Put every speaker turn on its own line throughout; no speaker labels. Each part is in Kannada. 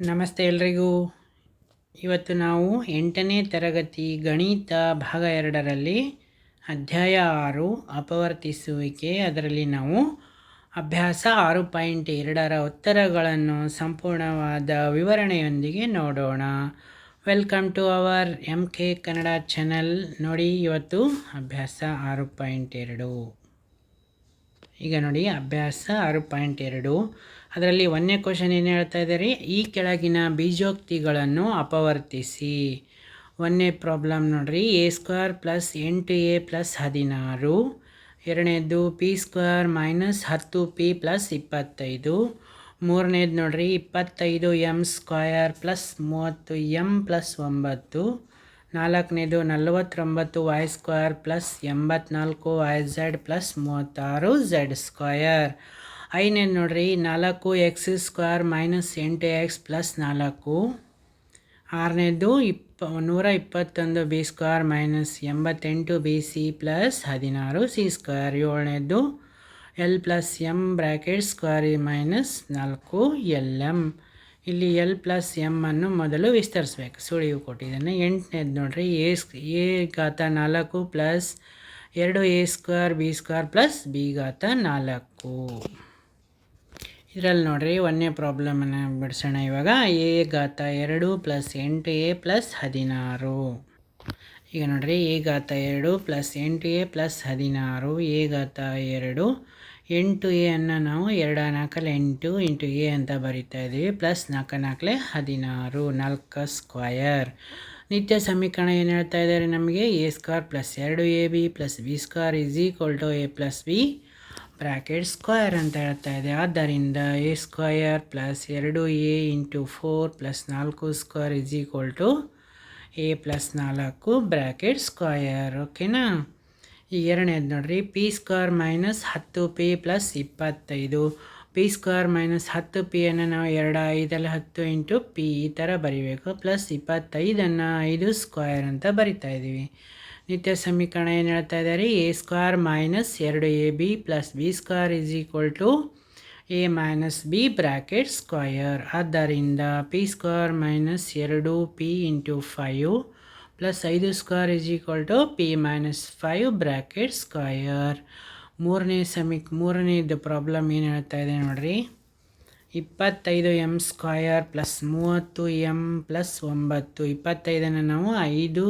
ನಮಸ್ತೆ ಎಲ್ರಿಗೂ. ಇವತ್ತು ನಾವು ಎಂಟನೇ ತರಗತಿ ಗಣಿತ ಭಾಗ ಎರಡರಲ್ಲಿ ಅಧ್ಯಾಯ ಆರು, ಅಪವರ್ತಿಸುವಿಕೆ. ಅದರಲ್ಲಿ ನಾವು ಅಭ್ಯಾಸ ಆರು ಪಾಯಿಂಟ್ ಎರಡರ ಉತ್ತರಗಳನ್ನು ಸಂಪೂರ್ಣವಾದ ವಿವರಣೆಯೊಂದಿಗೆ ನೋಡೋಣ. Welcome to our M K Kannada channel. ನೋಡಿ, ಇವತ್ತು ಅಭ್ಯಾಸ ಆರು ಪಾಯಿಂಟ್ ಎರಡು. ಈಗ ನೋಡಿ ಅಭ್ಯಾಸ ಆರು ಪಾಯಿಂಟ್ ಎರಡು. ಅದರಲ್ಲಿ ಒಂದನೇ ಕ್ವಶನ್ ಏನು ಹೇಳ್ತಾ ಇದ್ದಾರೆ? ಈ ಕೆಳಗಿನ ಬೀಜೋಕ್ತಿಗಳನ್ನು ಅಪವರ್ತಿಸಿ. ಒಂದನೇ ಪ್ರಾಬ್ಲಮ್ ನೋಡಿರಿ. ಎ ಸ್ಕ್ವೇರ್ ಪ್ಲಸ್ ಎಂಟು ಎ ಪ್ಲಸ್ ಹದಿನಾರು. ಎರಡನೇದು ಪಿ ಸ್ಕ್ವೇರ್ ಮೈನಸ್ ಹತ್ತು ಪಿ ಪ್ಲಸ್ ಇಪ್ಪತ್ತೈದು. ಮೂರನೇದು ನೋಡಿರಿ, ಇಪ್ಪತ್ತೈದು ಎಂ ಸ್ಕ್ವಯರ್ ಪ್ಲಸ್ ಮೂವತ್ತು ಎಂ ಪ್ಲಸ್ ಒಂಬತ್ತು. ನಾಲ್ಕನೇದು ನಲವತ್ತೊಂಬತ್ತು ವೈ ಸ್ಕ್ವಯರ್ ಪ್ಲಸ್ ಎಂಬತ್ನಾಲ್ಕು ವೈ ಝೆಡ್ ಪ್ಲಸ್ ಮೂವತ್ತಾರು ಝೆಡ್ ಸ್ಕ್ವಯರ್ ಐನೇನು ನೋಡ್ರಿ, ನಾಲ್ಕು ಎಕ್ಸ್ ಸ್ಕ್ವಯರ್ ಮೈನಸ್ ಎಂಟು ಎಕ್ಸ್ ಪ್ಲಸ್ ನಾಲ್ಕು. ಆರನೇದು ಇಪ್ಪ, ನೂರ ಇಪ್ಪತ್ತೊಂದು ಬಿ ಸ್ಕ್ವಯರ್ ಮೈನಸ್ ಎಂಬತ್ತೆಂಟು ಬಿ ಸಿ ಪ್ಲಸ್ ಹದಿನಾರು C square ಏಳನೇದು L plus M bracket square minus ನಾಲ್ಕು ಎಲ್ ಎಂ ಇಲ್ಲಿ ಎಲ್ ಪ್ಲಸ್ ಎಂ ಅನ್ನು ಮೊದಲು ವಿಸ್ತರಿಸ್ಬೇಕು. ಸುಳಿವು ಕೊಟ್ಟಿದ್ದಾನೆ ಎಂಟನೇದು ನೋಡಿರಿ. ಎ ಎ ಘಾತ ನಾಲ್ಕು ಪ್ಲಸ್ ಎರಡು A square B square plus B ಘಾತ ನಾಲ್ಕು. ಇದರಲ್ಲಿ ನೋಡಿರಿ ಒಂದನೇ ಪ್ರಾಬ್ಲಮನ್ನು ಬಿಡಿಸೋಣ ಇವಾಗ. ಎ ಘಾತ ಎರಡು ಪ್ಲಸ್ ಎಂಟು ಎ ಪ್ಲಸ್ ಹದಿನಾರು. ಈಗ ನೋಡಿರಿ ಎ ಘಾತ ಎರಡು ಪ್ಲಸ್ ಎಂಟು ಎ ಪ್ಲಸ್ ಹದಿನಾರು. ಎ ಘಾತ ಎರಡು ಎಂಟು ಎ ಅನ್ನು ನಾವು ಎರಡು ನಾಲ್ಕಲ್ಲಿ ಎಂಟು ಇಂಟು ಎ ಅಂತ ಬರಿತಾ ಇದ್ದೀವಿ, ಪ್ಲಸ್ ನಾಲ್ಕು ನಾಲ್ಕಲೆ ಹದಿನಾರು, ನಾಲ್ಕು ಸ್ಕ್ವಯರ್ ನಿತ್ಯ ಸಮೀಕರಣ ಏನು ಹೇಳ್ತಾ ಇದ್ದಾರೆ ನಮಗೆ? ಎ ಸ್ಕ್ವೇರ್ ಪ್ಲಸ್ ಎರಡು A B plus B square is equal to A plus B bracket square ಅಂತ ಹೇಳ್ತಾ ಇದೆ. ಆದ್ದರಿಂದ ಎ ಸ್ಕ್ವಯರ್ ಪ್ಲಸ್ ಎರಡು ಎ ಇಂಟು ಫೋರ್ ಪ್ಲಸ್ ನಾಲ್ಕು square is equal to A plus ನಾಲ್ಕು ಬ್ರ್ಯಾಕೆಟ್ ಸ್ಕ್ವಯರ್ ಓಕೆನಾ? ಈ ಎರಡನೇದು ನೋಡಿರಿ. ಪಿ ಸ್ಕ್ವೇರ್ ಮೈನಸ್ ಹತ್ತು ಪಿ ಪ್ಲಸ್ ಇಪ್ಪತ್ತೈದು. ಪಿ ಸ್ಕ್ವೇರ್ ಮೈನಸ್ ಹತ್ತು ಪಿಯನ್ನು ನಾವು ಎರಡು ಐದಲ್ಲಿ ಹತ್ತು ಇಂಟು ಪಿ ಈ ಥರ ಬರಿಬೇಕು. ಪ್ಲಸ್ ಇಪ್ಪತ್ತೈದನ್ನು ಐದು ಸ್ಕ್ವೇರ್ ಅಂತ ಬರಿತಾ ಇದ್ದೀವಿ. ನಿತ್ಯ ಸಮೀಕರಣ ಏನು ಹೇಳ್ತಾ ಇದ್ದಾರೆ? ಎ ಸ್ಕ್ವೇರ್ ಮೈನಸ್ ಎರಡು A B plus B square is equal to A minus B bracket square ಆದ್ದರಿಂದ ಪಿ ಸ್ಕ್ವೇರ್ ಮೈನಸ್ ಎರಡು ಪಿ ಇಂಟು ಫೈವ್ ಪ್ಲಸ್ ಐದು square is equal to P minus five bracket square ಮೂರನೇ ಸಮೀಕ್ ಮೂರನೇದು ಪ್ರಾಬ್ಲಮ್ ಏನು ಹೇಳ್ತಾ ಇದೆ ನೋಡಿರಿ. ಇಪ್ಪತ್ತೈದು ಎಂ ಸ್ಕ್ವಯರ್ ಪ್ಲಸ್ ಮೂವತ್ತು ಎಂ ಪ್ಲಸ್ ಒಂಬತ್ತು. ಇಪ್ಪತ್ತೈದನ್ನು ನಾವು ಐದು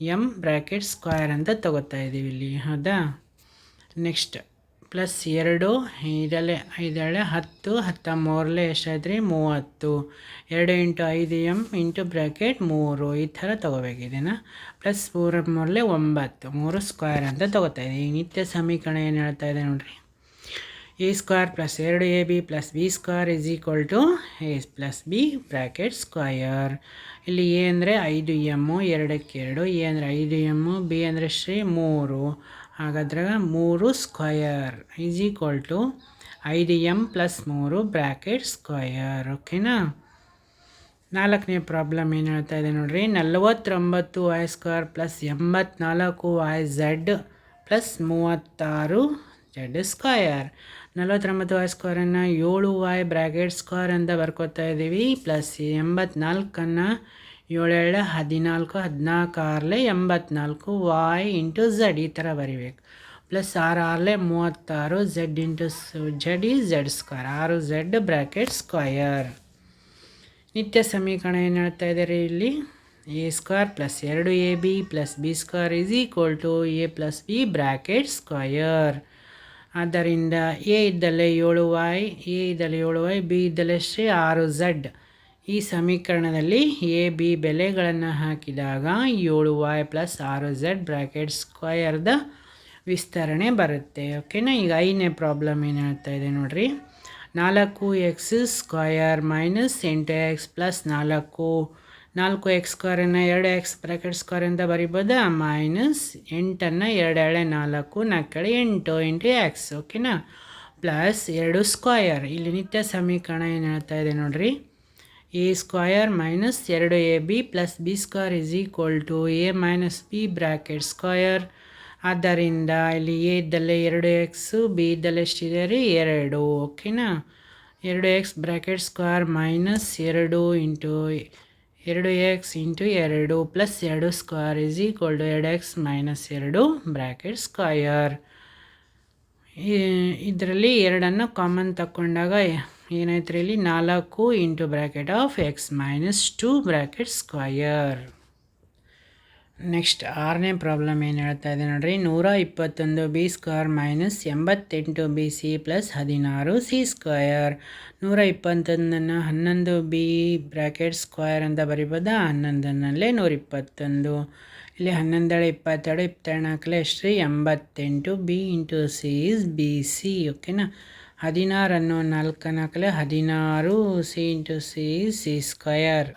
ಎಂ ಬ್ರ್ಯಾಕೆಟ್ ಸ್ಕ್ವಯರ್ ಅಂತ ತಗೋತಾ ಇದ್ದೀವಿ ಇಲ್ಲಿ. ಹೌದಾ? ನೆಕ್ಸ್ಟ್ ಪ್ಲಸ್ ಎರಡು ಇದಲ್ಲೇ ಐದಳೆ ಹತ್ತು, ಹತ್ತ ಮೂರಲೆ ಎಷ್ಟಾದ್ರಿ ಮೂವತ್ತು. ಎರಡು ಇಂಟು ಐದು ಎಂ ಇಂಟು ಬ್ರ್ಯಾಕೆಟ್ ಮೂರು. ಈ ಥರ ತೊಗೋಬೇಕಿದೆನಾ? ಪ್ಲಸ್ ಮೂರ ಮೂರಲೆ ಒಂಬತ್ತು. ಮೂರು ಸ್ಕ್ವೇರ್ ಅಂತ ತೊಗೋತಾ ಈ ನಿತ್ಯ ಸಮೀಕರಣ ಏನು ಹೇಳ್ತಾ ಇದೆ ನೋಡಿರಿ. ಎ ಸ್ಕ್ವೇರ್ ಪ್ಲಸ್ ಎರಡು A B plus B square is equal to A plus B bracket square ಇಲ್ಲಿ ಎ ಅಂದರೆ ಐದು ಎಮ್ಮು, ಎರಡಕ್ಕೆ ಎರಡು, ಎ ಅಂದರೆ ಐದು ಎಮ್ಮು, ಬಿ ಅಂದರೆ ಶ್ರೀ ಮೂರು. ಹಾಗಾದ್ರೆ ಮೂರು ಸ್ಕ್ವಯರ್ ಈಸ್ ಈಕ್ವಲ್ ಟು ಐದು ಎಂ ಪ್ಲಸ್ ಮೂರು ಬ್ರ್ಯಾಕೆಟ್ ಸ್ಕ್ವಯರ್ ಓಕೆನಾ ನಾಲ್ಕನೇ ಪ್ರಾಬ್ಲಮ್ ಏನು ಹೇಳ್ತಾ ಇದೆ ನೋಡಿರಿ, ನಲವತ್ತೊಂಬತ್ತು ವೈ ಸ್ಕ್ವೇರ್ ಪ್ಲಸ್ ಎಂಬತ್ನಾಲ್ಕು ವೈ ಝೆಡ್ ಪ್ಲಸ್ ಮೂವತ್ತಾರು ಝೆಡ್ ಸ್ಕ್ವಯರ್ ನಲವತ್ತೊಂಬತ್ತು ವೈ ಸ್ಕ್ವೇರನ್ನು ಏಳು ವಾಯ್ ಬ್ರ್ಯಾಕೆಟ್ ಸ್ಕ್ವೇರ್ ಅಂತ ಬರ್ಕೋತಾ ಇದ್ದೀವಿ ಪ್ಲಸ್ ಎಂಬತ್ನಾಲ್ಕನ್ನು ಏಳೇಳು ಹದಿನಾಲ್ಕು ಹದಿನಾಲ್ಕು ಆರಲೆ ಎಂಬತ್ನಾಲ್ಕು, ವಾಯ್ ಇಂಟು ಝಡ್ ಈ ಥರ ಬರಿಬೇಕು. ಪ್ಲಸ್ ಆರು ಆರಲೆ ಮೂವತ್ತಾರು, ಝಡ್ ಇಂಟು ಝಡ್ ಈ ಝಡ್ ಸ್ಕ್ವೇರ್, ಆರು ಝಡ್ ಬ್ರ್ಯಾಕೆಟ್ ಸ್ಕ್ವಯರ್ ನಿತ್ಯ ಸಮೀಕರಣ ಏನು ಹೇಳ್ತಾ ಇದ್ದಾರೆ ಇಲ್ಲಿ? ಎ ಸ್ಕ್ವೇರ್ ಪ್ಲಸ್ ಎರಡು A B plus B square is equal to A plus B bracket square ಆದ್ದರಿಂದ ಎ ಇದ್ದಲ್ಲೇ ಏಳು ವಾಯ್, ಎ ಇದ್ದಲ್ಲಿ ಏಳು ವೈ ಬಿ ಇದ್ದಲ್ಲೇ ಶ್ರೀ ಆರು ಝಡ್. ಈ ಸಮೀಕರಣದಲ್ಲಿ ಎ ಬಿ ಬೆಲೆಗಳನ್ನು ಹಾಕಿದಾಗ ಏಳು ವಾಯ್ ಪ್ಲಸ್ ಆರು ಝೆಡ್ ಬ್ರ್ಯಾಕೆಟ್ ಸ್ಕ್ವಯರ್ದ ವಿಸ್ತರಣೆ ಬರುತ್ತೆ. ಓಕೆನಾ ಈಗ ಐದನೇ ಪ್ರಾಬ್ಲಮ್ ಏನು ಹೇಳ್ತಾ ಇದೆ ನೋಡಿರಿ. ನಾಲ್ಕು ಎಕ್ಸ್ ಸ್ಕ್ವಯರ್ ಮೈನಸ್ ಎಂಟು ಎಕ್ಸ್ ಪ್ಲಸ್ ನಾಲ್ಕು. ನಾಲ್ಕು ಎಕ್ಸ್ ಸ್ಕ್ವೇರನ್ನು ಎರಡು ಎಕ್ಸ್ ಬ್ರ್ಯಾಕೆಟ್ ಸ್ಕ್ವೇರ್ ಅಂತ ಬರಿಬೋದಾ? ಮೈನಸ್ ಎಂಟನ್ನು ಎರಡು ಎಳೆ ನಾಲ್ಕು ನಾಲ್ಕೇಳೆ ಎಂಟು ಎಂಟು ಎಕ್ಸ್ ಓಕೆನಾ ಪ್ಲಸ್ ಎರಡು ಸ್ಕ್ವಯರ್ ಇಲ್ಲಿ ನಿತ್ಯ ಸಮೀಕರಣ ಏನು ಹೇಳ್ತಾ ಇದೆ ನೋಡಿರಿ? ಎ ಸ್ಕ್ವಯರ್ ಮೈನಸ್ ಎರಡು A B plus B square is equal to A minus B bracket square ಆದ್ದರಿಂದ ಇಲ್ಲಿ ಎ ಇದ್ದಲ್ಲೇ ಎರಡು ಎಕ್ಸು ಬಿ ಇದ್ದಲ್ಲೇ ಎಷ್ಟಿದೆ ರೀ? ಎರಡು, ಓಕೆನಾ? ಎರಡು ಎಕ್ಸ್ ಬ್ರ್ಯಾಕೆಟ್ ಸ್ಕ್ವಯರ್ ಮೈನಸ್ ಎರಡು ಇಂಟು ಎರಡು ಎಕ್ಸ್ ಇಂಟು ಎರಡು ಪ್ಲಸ್ ಎರಡು ಸ್ಕ್ವಯರ್ ಇಸ್ ಈಕ್ವಲ್ ಟು ಎರಡು ಎಕ್ಸ್ ಮೈನಸ್ ಎರಡು ಬ್ರ್ಯಾಕೆಟ್ ಸ್ಕ್ವಯರ್ ಇದರಲ್ಲಿ ಎರಡನ್ನು ಕಾಮನ್ ತಗೊಂಡಾಗ ಏನಾಯ್ತು ಇಲ್ಲಿ? ನಾಲ್ಕು into bracket of X minus two bracket square. Next, ಆರನೇ ಪ್ರಾಬ್ಲಮ್ ಏನು ಹೇಳ್ತಾ ಇದೆ ನೋಡಿರಿ? ನೂರ ಇಪ್ಪತ್ತೊಂದು ಬಿ ಸ್ಕ್ವೇರ್ ಮೈನಸ್ ಎಂಬತ್ತೆಂಟು ಬಿ ಸಿ ಪ್ಲಸ್ ಹದಿನಾರು ಸಿ ಸ್ಕ್ವಯರ್ ನೂರ ಇಪ್ಪತ್ತೊಂದನ್ನು ಹನ್ನೊಂದು ಬಿ ಬ್ರ್ಯಾಕೆಟ್ ಸ್ಕ್ವಯರ್ ಅಂತ ಬರಿಬೋದಾ? ಹನ್ನೊಂದನಲ್ಲೇ ನೂರ ಇಪ್ಪತ್ತೊಂದು. ಇಲ್ಲಿ ಹನ್ನೊಂದೇಳು ಇಪ್ಪತ್ತೆರಡು ಇಪ್ಪತ್ತೆರಡು ನಾಲ್ಕಲೆ ಎಷ್ಟು ರೀ ಎಂಬತ್ತೆಂಟು B into C is B C, ಓಕೆನಾ? ಹದಿನಾರನ್ನು ನಾಲ್ಕು ನಾಲ್ಕಲೆ ಹದಿನಾರು C into C C square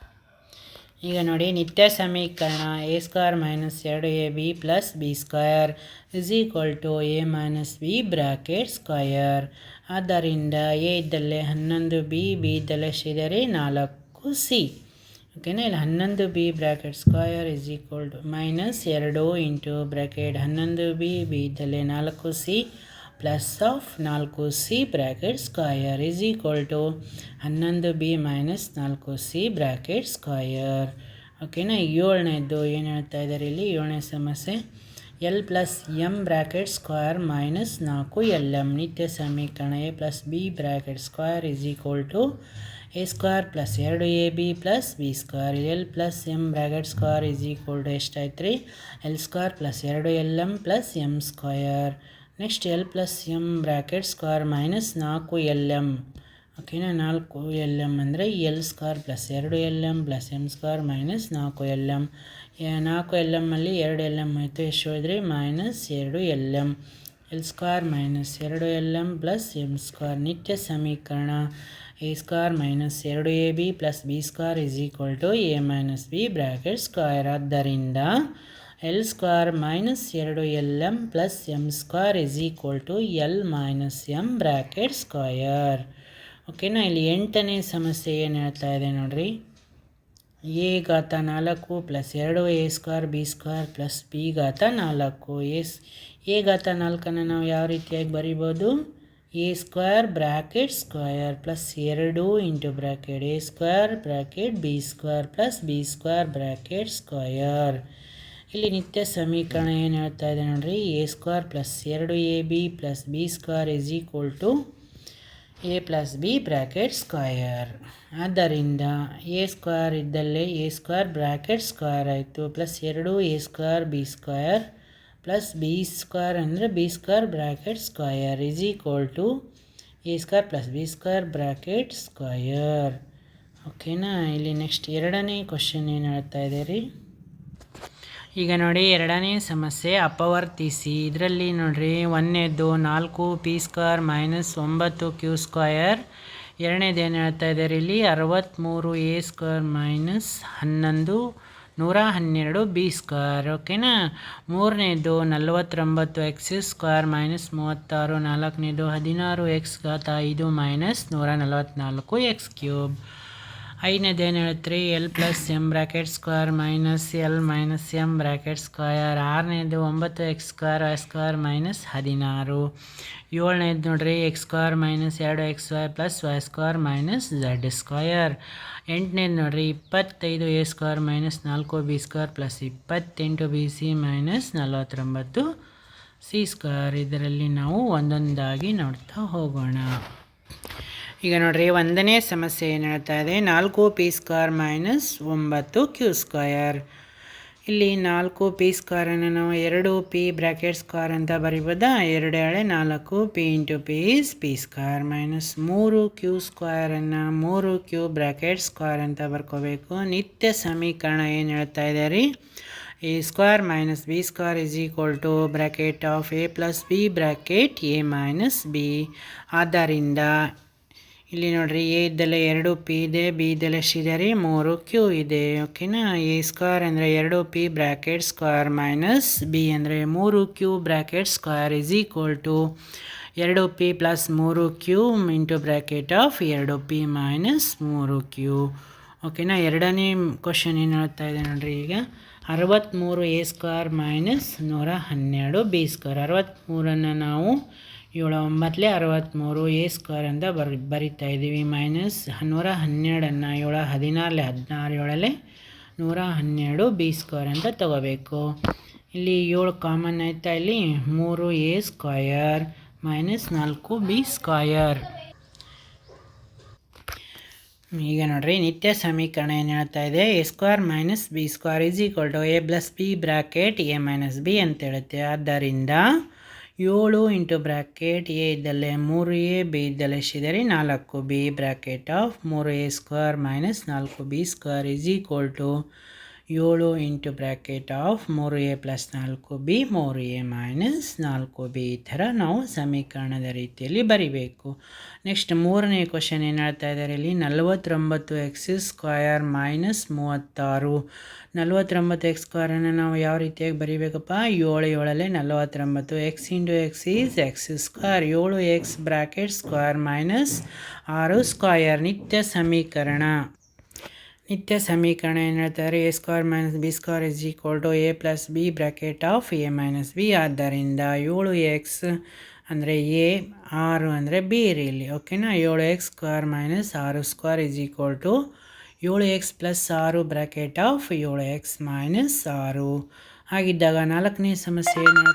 ಈಗ ನೋಡಿ, ನಿತ್ಯ ಸಮೀಕರಣ ಎ ಸ್ಕ್ವೇರ್ ಮೈನಸ್ ಎರಡು A B plus B square is equal to A minus B bracket square ಆದ್ದರಿಂದ ಎ ಇದ್ದಲ್ಲೇ ಹನ್ನೊಂದು ಬಿ ಬಿ ಇದ್ದಲ್ಲೇ ಎಷ್ಟಿದೆ ನಾಲ್ಕು ಸಿ ಓಕೆನಾ ಇಲ್ಲಿ ಹನ್ನೊಂದು B bracket square is equal to minus ಎರಡು ಇಂಟು ಬ್ರ್ಯಾಕೆಟ್ ಹನ್ನೊಂದು ಬಿ ಬಿ ಇದ್ದಲ್ಲೇ ನಾಲ್ಕು ಸಿ ಪ್ಲಸ್ ಆಫ್ ನಾಲ್ಕು C bracket square is equal to ಹನ್ನೊಂದು ಬಿ ಮೈನಸ್ ನಾಲ್ಕು ಸಿ ಬ್ರ್ಯಾಕೆಟ್ ಸ್ಕ್ವಯರ್ ಓಕೆನಾ ಏಳನೇದು ಏನು ಹೇಳ್ತಾ ಇದ್ದಾರೆ ಇಲ್ಲಿ? ಏಳನೇ ಸಮಸ್ಯೆ. L plus M bracket square minus ನಾಲ್ಕು ಎಲ್ ಎಂ ನಿತ್ಯ ಸಮೀಕರಣ A plus B bracket square is equal to A square plus ಎರಡು A B plus B square L plus M bracket square is equal to ಎಷ್ಟಾಯ್ತು ರೀ ಎಲ್ ಸ್ಕ್ವಯರ್ ಪ್ಲಸ್ ಎರಡು L M plus M square next L plus M bracket square minus ನಾಲ್ಕು ಎಲ್ ಎಂ ಓಕೆನಾ ನಾಲ್ಕು ಎಲ್ ಎಂ ಅಂದರೆ ಎಲ್ ಸ್ಕ್ವೇರ್ ಪ್ಲಸ್ ಎರಡು L M plus M square minus ನಾಲ್ಕು ಎಲ್ ಎಂ ನಾಲ್ಕು ಎಲ್ ಎಮ್ಮಲ್ಲಿ ಎರಡು ಎಲ್ ಎಂ ಆಯಿತು. ಎಷ್ಟು ಹೋದರೆ ಮೈನಸ್ ಎರಡು L M L square minus ಎರಡು L M plus M square ನಿತ್ಯ ಸಮೀಕರಣ. ಎ ಸ್ಕ್ವೇರ್ ಮೈನಸ್ ಎರಡು A B plus B square is equal to A minus B bracket square ಆದ್ದರಿಂದ ಎಲ್ ಸ್ಕ್ವೇರ್ ಮೈನಸ್ ಎರಡು L M plus M square is equal to L minus M bracket square. ಓಕೆನಾ ಇಲ್ಲಿ ಎಂಟನೇ ಸಮಸ್ಯೆ ಏನು ಹೇಳ್ತಾ ಇದೆ ನೋಡಿರಿ? ಎ ಘಾತ ನಾಲ್ಕು ಪ್ಲಸ್ ಎರಡು A square B square plus B ಘಾತ ನಾಲ್ಕು. ಎಸ್, ಎ ಘಾತ ನಾಲ್ಕನ್ನು ನಾವು ಯಾವ ರೀತಿಯಾಗಿ ಬರಿಬೋದು? A square bracket square plus ಎರಡು into bracket A square bracket B square plus B square bracket square. ಇಲ್ಲಿ ನಿತ್ಯ ಸಮೀಕರಣ ಏನು ಹೇಳ್ತಾ ಇದೆ ನೋಡಿರಿ? ಎ ಸ್ಕ್ವೇರ್ ಪ್ಲಸ್ ಎರಡು A B plus B square is equal to A plus B bracket square ಆದ್ದರಿಂದ ಎ ಸ್ಕ್ವೇರ್ ಇದ್ದಲ್ಲೇ ಎ ಸ್ಕ್ವೇರ್ ಬ್ರ್ಯಾಕೆಟ್ ಸ್ಕ್ವೇರ್ ಆಯಿತು. ಪ್ಲಸ್ ಎರಡು A square B square plus B square ಅಂದರೆ B square bracket square is equal to A square plus B square bracket square ಓಕೆನಾ ಇಲ್ಲಿ ನೆಕ್ಸ್ಟ್ ಎರಡನೇ ಕ್ವಶನ್ ಏನು ಹೇಳ್ತಾ ಇದೆ ರೀ ಈಗ ನೋಡಿ ಎರಡನೇ ಸಮಸ್ಯೆ ಅಪವರ್ತಿಸಿ. ಇದರಲ್ಲಿ ನೋಡಿರಿ ಒಂದನೇದು ನಾಲ್ಕು, ಪಿ ಸ್ಕ್ವೇರ್ ಮೈನಸ್ ಒಂಬತ್ತು, ಕ್ಯೂ ಸ್ಕ್ವಯರ್ ಎರಡನೇದು ಏನು ಹೇಳ್ತಾ ಇದ್ದಾರೆ ಇಲ್ಲಿ? ಅರವತ್ತ್ಮೂರು ಎ ಸ್ಕ್ವೇರ್ ಮೈನಸ್ ಹನ್ನೊಂದು, ನೂರ ಹನ್ನೆರಡು ಬಿ ಸ್ಕ್ವೇರ್. ಓಕೆನಾ? ಮೂರನೇದು, ನಲವತ್ತೊಂಬತ್ತು ಎಕ್ಸ್ ಸ್ಕ್ವೇರ್ ಮೈನಸ್ ಮೂವತ್ತಾರು, ನಾಲ್ಕನೇದು ಹದಿನಾರು ಎಕ್ಸ್ ಘಾತ ಐದು ಮೈನಸ್ ನೂರ ನಲವತ್ತ್ನಾಲ್ಕು ಎಕ್ಸ್ ಕ್ಯೂಬ್. ಐದನೇದು ಏನು ಹೇಳ್ತೀರಿ? L plus M bracket square minus L minus M bracket square ಆರನೇದು ಒಂಬತ್ತು X square Y square minus ಹದಿನಾರು. ಏಳನೇದು ನೋಡ್ರಿ ಎಕ್ಸ್ ಸ್ಕ್ವೇರ್ ಮೈನಸ್ ಎರಡು X Y plus Y square minus Z square ಎಂಟನೇದು ನೋಡ್ರಿ, ಇಪ್ಪತ್ತೈದು ಎ ಸ್ಕ್ವೇರ್ ಮೈನಸ್ ನಾಲ್ಕು ಬಿ ಸ್ಕ್ವೇರ್ ಪ್ಲಸ್ ಇಪ್ಪತ್ತೆಂಟು ಬಿ ಸಿ ಮೈನಸ್ ನಲವತ್ತೊಂಬತ್ತು ಸಿ ಸ್ಕ್ವೇರ್ ಇದರಲ್ಲಿ ನಾವು ಒಂದೊಂದಾಗಿ ನೋಡ್ತಾ ಹೋಗೋಣ. ಈಗ ನೋಡ್ರಿ, ಒಂದನೇ ಸಮಸ್ಯೆ ಏನು ಹೇಳ್ತಾ ಇದೆ? ನಾಲ್ಕು ಪಿ ಸ್ಕ್ವೇರ್ ಮೈನಸ್ ಒಂಬತ್ತು ಕ್ಯೂ ಸ್ಕ್ವಯರ್ ಇಲ್ಲಿ ನಾಲ್ಕು ಪಿ ಸ್ಕ್ವೇರನ್ನು ನಾವು ಎರಡು ಪಿ ಬ್ರ್ಯಾಕೆಟ್ ಸ್ಕ್ವೇರ್ ಅಂತ ಬರಿಬೋದಾ? ಎರಡು ಎಳೆ ನಾಲ್ಕು P into P is P square minus ಮೂರು ಕ್ಯೂ ಸ್ಕ್ವೇರನ್ನು ಮೂರು ಕ್ಯೂ ಬ್ರ್ಯಾಕೆಟ್ ಸ್ಕ್ವೇರ್ ಅಂತ ಬರ್ಕೋಬೇಕು. ನಿತ್ಯ ಸಮೀಕರಣ ಏನು ಹೇಳ್ತಾ ಇದೆ ರೀ? A square minus B square is equal to bracket of A plus B bracket A minus B. ಆದ್ದರಿಂದ ಇಲ್ಲಿ ನೋಡ್ರಿ, ಎ ಇದ್ದಲ್ಲ ಎರಡು, ಪಿ ಇದೆ, ಬಿ ಇದ್ದಲ್ಲೇ ಇದೆ ರೀ ಮೂರು, ಕ್ಯೂ ಇದೆ. ಓಕೆನಾ ಎ ಸ್ಕ್ವೇರ್ ಅಂದರೆ ಎರಡು, P bracket square minus B ಅಂದರೆ ಮೂರು, Q bracket square is equal to ಎರಡು, ಪಿ ಪ್ಲಸ್ ಮೂರು, ಕ್ಯೂ ಇಂಟು ಬ್ರ್ಯಾಕೆಟ್ ಆಫ್ ಎರಡು, ಪಿ ಮೈನಸ್ ಮೂರು, ಕ್ಯೂ. ಓಕೆನಾ ಎರಡನೇ ಕ್ವಶನ್ ಏನು ಹೇಳ್ತಾ ಇದೆ ನೋಡ್ರಿ ಈಗ. ಅರವತ್ತ್ಮೂರು ಎ ಸ್ಕ್ವೇರ್ ಮೈನಸ್ ನೂರ ಹನ್ನೆರಡು, ಬಿ ಸ್ಕ್ವೇರ್ ಅರವತ್ತ್ಮೂರನ್ನು ನಾವು ಏಳು ಒಂಬತ್ತಲೆ ಅರವತ್ತ್ಮೂರು ಎ ಸ್ಕ್ವೇರ್ ಅಂತ ಬರ್, ಬರಿತಾ ಇದ್ದೀವಿ. ಮೈನಸ್ ನೂರ ಹನ್ನೆರಡನ್ನು ಏಳು ಹದಿನಾರಲೆ ಹದಿನಾರು ಏಳಲೆ ನೂರ ಹನ್ನೆರಡು ಬಿ ಸ್ಕ್ವೇರ್ ಅಂತ ತಗೋಬೇಕು. ಇಲ್ಲಿ ಏಳು ಕಾಮನ್ ಆಯ್ತಾ ಇಲ್ಲಿ? ಮೂರು ಎ ಸ್ಕ್ವಯರ್ ಮೈನಸ್ ನಾಲ್ಕು ಬಿ ಸ್ಕ್ವಯರ್ ಈಗ ನೋಡಿರಿ, ನಿತ್ಯ ಸಮೀಕರಣ ಏನು ಹೇಳ್ತಾ ಇದೆ? A square minus B square is equal to A plus B bracket A minus B ಅಂತ ಹೇಳುತ್ತೆ. ಆದ್ದರಿಂದ ಏಳು ಇಂಟು ಬ್ರಾಕೆಟ್ ಎ ಇದ್ದಲ್ಲೇ ಮೂರು ಎ, ಬಿ ಇದ್ದಲೆ ಎಷ್ಟಿದೆ ನಾಲ್ಕು. ಬಿ ಬ್ರಾಕೆಟ್ ಆಫ್ ಮೂರು ಎ ಸ್ಕ್ವೇರ್ ಮೈನಸ್ ನಾಲ್ಕು B square is equal to ಏಳು ಇಂಟು ಬ್ರ್ಯಾಕೆಟ್ ಆಫ್ ಮೂರು ಎ ಪ್ಲಸ್ ನಾಲ್ಕು ಬಿ, ಮೂರು ಎ ಮೈನಸ್ ನಾಲ್ಕು ಬಿ ಈ ಥರ ನಾವು ಸಮೀಕರಣದ ರೀತಿಯಲ್ಲಿ ಬರಿಬೇಕು. ನೆಕ್ಸ್ಟ್ ಮೂರನೇ ಕ್ವಶನ್ ಏನು ಹೇಳ್ತಾ ಇದ್ದಾರೆ ಇಲ್ಲಿ? ನಲವತ್ತೊಂಬತ್ತು ಎಕ್ಸ್ ಸ್ಕ್ವಯರ್ ಮೈನಸ್ ಮೂವತ್ತಾರು. ನಲವತ್ತೊಂಬತ್ತು ಎಕ್ಸ್ ಸ್ಕ್ವಯರನ್ನು ನಾವು ಯಾವ ರೀತಿಯಾಗಿ ಬರಿಬೇಕಪ್ಪ? ಏಳು ಏಳಲ್ಲೇ ನಲವತ್ತೊಂಬತ್ತು X into X is X square ಏಳು ಎಕ್ಸ್ ಬ್ರ್ಯಾಕೆಟ್ ಸ್ಕ್ವಯರ್ ಮೈನಸ್ ಆರು ಸ್ಕ್ವಯರ್ ನಿತ್ಯ ಸಮೀಕರಣ. ನಿತ್ಯ ಸಮೀಕರಣ ಏನು ಹೇಳ್ತಾರೆ A square minus B square is equal to A plus B bracket of A minus B ಆದ್ದರಿಂದ ಏಳು ಎಕ್ಸ್ ಅಂದರೆ ಎ ಆರು ಅಂದರೆ ಬಿ ಇಲ್ಲಿ. ಓಕೆನಾ ಏಳು ಎಕ್ಸ್ ಸ್ಕ್ವೇರ್ ಮೈನಸ್ ಆರು ಸ್ಕ್ವೇರ್ ಇಸ್ ಈಕ್ವಲ್ ಟು ಏಳು ಎಕ್ಸ್ ಪ್ಲಸ್ ಆರು ಬ್ರ್ಯಾಕೆಟ್ ಆಫ್ ಏಳು ಎಕ್ಸ್ ಮೈನಸ್ ಆರು. ಹಾಗಿದ್ದಾಗ ನಾಲ್ಕನೇ ಸಮಸ್ಯೆ ಏನು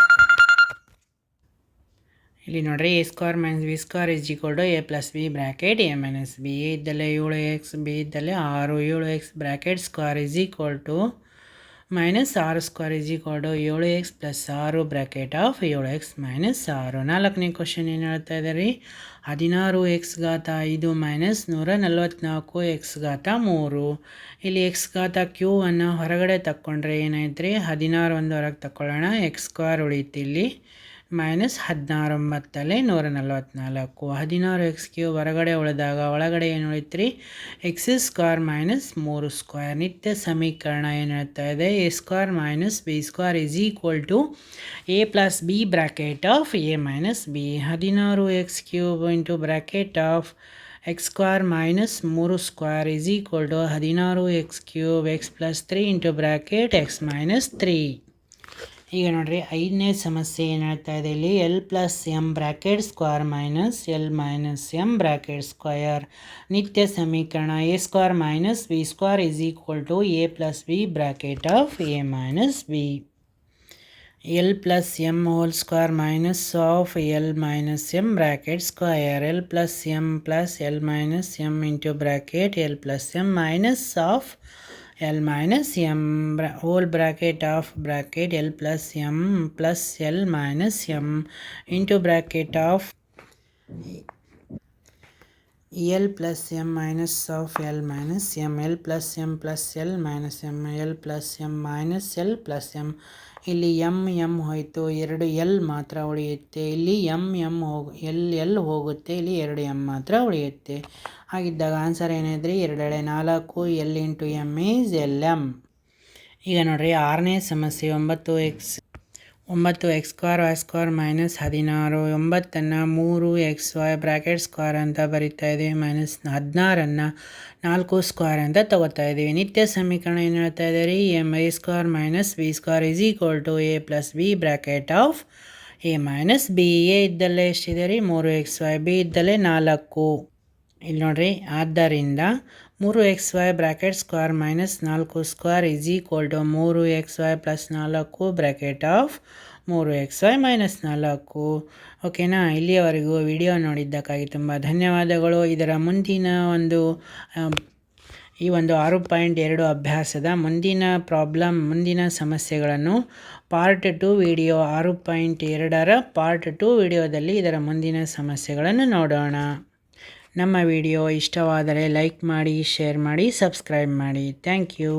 ಇಲ್ಲಿ ನೋಡ್ರಿ A square minus B square is equal to A plus B bracket A minus B A ಇದ್ದಲ್ಲೇ ಏಳು ಎಕ್ಸ್ ಬಿ ಇದ್ದಲ್ಲೇ ಆರು, ಏಳು X bracket square is equal to minus ಆರು ಸ್ಕ್ವೇರ್ ಇಸ್ ಈಕ್ವಲ್ ಟು ಏಳು ಎಕ್ಸ್ ಪ್ಲಸ್ ಆರು ಬ್ರ್ಯಾಕೆಟ್ ಆಫ್ ಏಳು ಎಕ್ಸ್ ಮೈನಸ್ ಆರು. ನಾಲ್ಕನೇ ಕ್ವಶನ್ ಏನು ಹೇಳ್ತಾ ಇದ್ದಾರೆ ಹದಿನಾರು ಎಕ್ಸ್ ಘಾತ ಐದು ಮೈನಸ್ ನೂರ ನಲ್ವತ್ನಾಲ್ಕು ಎಕ್ಸ್ ಘಾತ ಮೂರು. ಇಲ್ಲಿ ಎಕ್ಸ್ ಘಾತ ಕ್ಯೂ ಅನ್ನು ಹೊರಗಡೆ ತಕ್ಕೊಂಡ್ರೆ ಏನಾಯ್ತು ರೀ ಹದಿನಾರು ಒಂದು ಹೊರಗೆ ತಕ್ಕೊಳ್ಳೋಣ. ಎಕ್ಸ್ ಸ್ಕ್ವೇರ್ ಉಳಿತು ಇಲ್ಲಿ ಮೈನಸ್ ಹದಿನಾರೊಂಬತ್ತಲ್ಲಿ ನೂರ ನಲವತ್ತ್ನಾಲ್ಕು ಹದಿನಾರು ಎಕ್ಸ್ ಕ್ಯೂ ಹೊರಗಡೆ ಉಳಿದಾಗ ಒಳಗಡೆ ಏನು ಉಳಿತ್ರಿ? ಎಕ್ಸ್ ಸ್ಕ್ವೇರ್ ಮೈನಸ್ ಮೂರು ಸ್ಕ್ವೇರ್ ನಿತ್ಯ ಸಮೀಕರಣ ಏನು ಹೇಳ್ತಾ ಇದೆ? A square minus B square is equal to A plus B bracket of A minus B ಹದಿನಾರು X cube into bracket of X square minus ಮೂರು ಸ್ಕ್ವೇರ್ ಈಸ್ ಈಕ್ವಲ್ ಟು ಹದಿನಾರು X cube X plus three into bracket X minus three ಈಗ ನೋಡಿರಿ ಐದನೇ ಸಮಸ್ಯೆ ಏನು ಹೇಳ್ತಾ ಇದೆ ಇಲ್ಲಿ? L plus M bracket square minus L minus M bracket square ನಿತ್ಯ ಸಮೀಕರಣ A square minus B square is equal to A plus B bracket of A minus B L plus M whole square minus of L minus M bracket square L plus M plus L minus M into bracket L plus M minus of L minus M whole bracket of bracket L plus M plus L minus M into bracket of L plus M minus of L minus M, L plus M plus L minus M, L plus M minus L plus M. ಇಲ್ಲಿ ಎಂ ಎಂ ಹೋಯಿತು, ಎರಡು ಎಲ್ ಮಾತ್ರ ಉಳಿಯುತ್ತೆ. ಇಲ್ಲಿ ಎಂ ಎಂ ಹೋಗು ಎಲ್ ಎಲ್ ಹೋಗುತ್ತೆ, ಇಲ್ಲಿ ಎರಡು ಎಂ ಮಾತ್ರ ಉಳಿಯುತ್ತೆ. ಹಾಗಿದ್ದಾಗ ಆನ್ಸರ್ ಏನಿದ್ರೆ ಎರಡೆಳೆ ನಾಲ್ಕು L into M is L M ಈಗ ನೋಡಿರಿ, ಆರನೇ ಸಮಸ್ಯೆ, ಒಂಬತ್ತು ಎಕ್ಸ್ ಒಂಬತ್ತು X square Y square minus ಹದಿನಾರು, ಒಂಬತ್ತನ್ನು ಮೂರು ಎಕ್ಸ್ ವೈ ಬ್ರ್ಯಾಕೆಟ್ ಸ್ಕ್ವೇರ್ ಅಂತ ಬರಿತಾ ಇದ್ದೀವಿ ಮೈನಸ್ ಹದಿನಾರನ್ನು ನಾಲ್ಕು ಸ್ಕ್ವೇರ್ ಅಂತ ತಗೋತಾ ಇದ್ದೀವಿ ನಿತ್ಯ ಸಮೀಕರಣ ಏನು ಹೇಳ್ತಾ ಇದೆ ರೀ M I square minus V square is equal to A plus B bracket of A minus B. A ಇದ್ದಲ್ಲೇ ಎಷ್ಟಿದೆ ರೀ? ಮೂರು ಎಕ್ಸ್ ವೈ ಬಿ ಇದ್ದಲ್ಲೇ ನಾಲ್ಕು. ಇಲ್ಲಿ ನೋಡಿರಿ, ಆದ್ದರಿಂದ ಮೂರು X Y bracket square minus ನಾಲ್ಕು ಸ್ಕ್ವೇರ್ ಈಸ್ ಈಕ್ವಲ್ ಟು ಮೂರು ಎಕ್ಸ್ ವೈ ಪ್ಲಸ್ ನಾಲ್ಕು ಬ್ರ್ಯಾಕೆಟ್ ಆಫ್ ಮೂರು ಎಕ್ಸ್ ವೈ ಮೈನಸ್ ನಾಲ್ಕು. ಓಕೆನಾ? ಇಲ್ಲಿಯವರೆಗೂ ವಿಡಿಯೋ ನೋಡಿದ್ದಕ್ಕಾಗಿ ತುಂಬ ಧನ್ಯವಾದಗಳು. ಇದರ ಮುಂದಿನ ಒಂದು ಈ ಒಂದು ಆರು ಪಾಯಿಂಟ್ ಎರಡು ಅಭ್ಯಾಸದ ಮುಂದಿನ ಪ್ರಾಬ್ಲಮ್, ಮುಂದಿನ ಸಮಸ್ಯೆಗಳನ್ನು ಪಾರ್ಟ್ ಟು ವಿಡಿಯೋ, ಆರು ಪಾಯಿಂಟ್ ಎರಡರ ಪಾರ್ಟ್ ಟು ವಿಡಿಯೋದಲ್ಲಿ ಇದರ ಮುಂದಿನ ಸಮಸ್ಯೆಗಳನ್ನು ನೋಡೋಣ. ನಮ್ಮ ವಿಡಿಯೋ ಇಷ್ಟವಾದರೆ ಲೈಕ್ ಮಾಡಿ ಶೇರ್ ಮಾಡಿ ಸಬ್ಸ್ಕ್ರೈಬ್ ಮಾಡಿ. Thank you.